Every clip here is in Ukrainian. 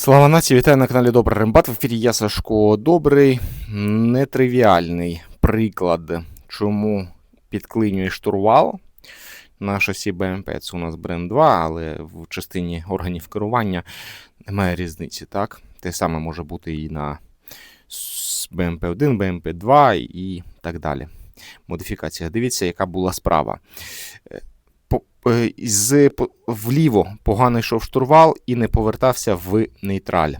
Слава нації, вітаю на каналі Добрий Рембат. В ефірі я Сашко Добрий. Нетривіальний приклад, чому підклинює штурвал на шасі БМП. Це у нас Бренд 2, але в частині органів керування немає різниці. так? Те саме може бути і на БМП 1, БМП 2 і так далі. Модифікація. Дивіться, яка була справа. Е, з, вліво погано йшов штурвал і не повертався в нейтраль.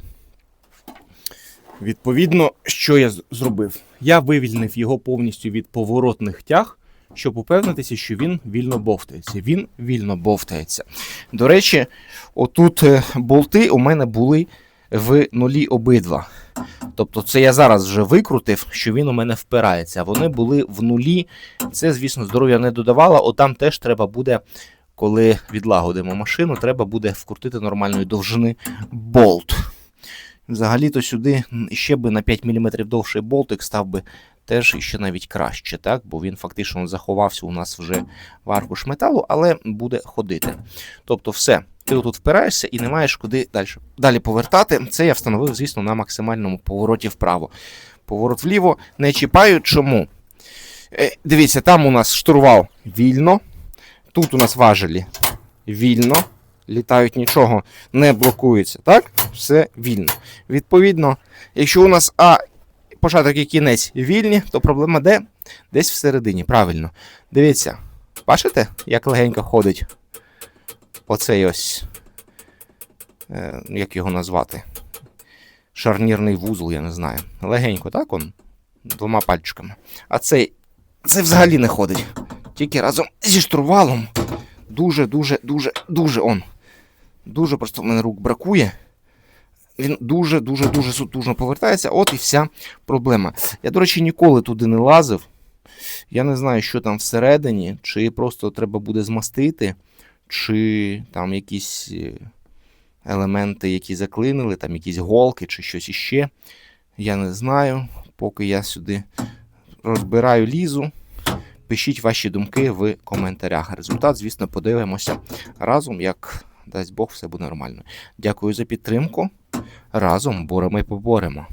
Відповідно, що я зробив? Я вивільнив його повністю від поворотних тяг, щоб упевнитися, що він вільно бовтається. Він вільно бовтається. До речі, отут е, болти у мене були в нулі обидва. Тобто, це я зараз вже викрутив, що він у мене впирається. Вони були в нулі. Це, звісно, здоров'я не додавало. Отам теж треба буде, коли відлагодимо машину, треба буде вкрутити нормальної довжини болт. Взагалі-то сюди ще би на 5 мм довший болтик став би теж ще навіть краще, так? бо він фактично заховався у нас вже в аркуш металу, але буде ходити. Тобто, все, ти тут впираєшся і не маєш куди далі, далі повертати. Це я встановив, звісно, на максимальному повороті вправо. Поворот вліво не чіпаю. Чому? Е, Дивіться, там у нас штурвал вільно. Тут у нас важелі вільно. Літають нічого не блокується. Так? Все вільно. Відповідно, якщо у нас А початок і кінець вільні, то проблема де? Десь всередині. Правильно. Дивіться, бачите, як легенько ходить оцей ось. Е, як його назвати? Шарнірний вузол, я не знаю. Легенько, так он? Двома пальчиками. А цей. Це взагалі не ходить. Тільки разом зі штурвалом. Дуже, дуже, дуже, он. Дуже просто в мене рук бракує. Він дуже, дуже, дуже сутужно повертається. От і вся проблема. Я, до речі, ніколи туди не лазив. Я не знаю, що там всередині, чи просто треба буде змастити, чи там якісь е, елементи, які заклинили, там якісь голки чи щось іще. Я не знаю. Поки я сюди розбираю лізу. Пишіть ваші думки в коментарях. Результат, звісно, подивимося разом, як дасть Бог, все буде нормально. Дякую за підтримку. Разом боремо і поборемо.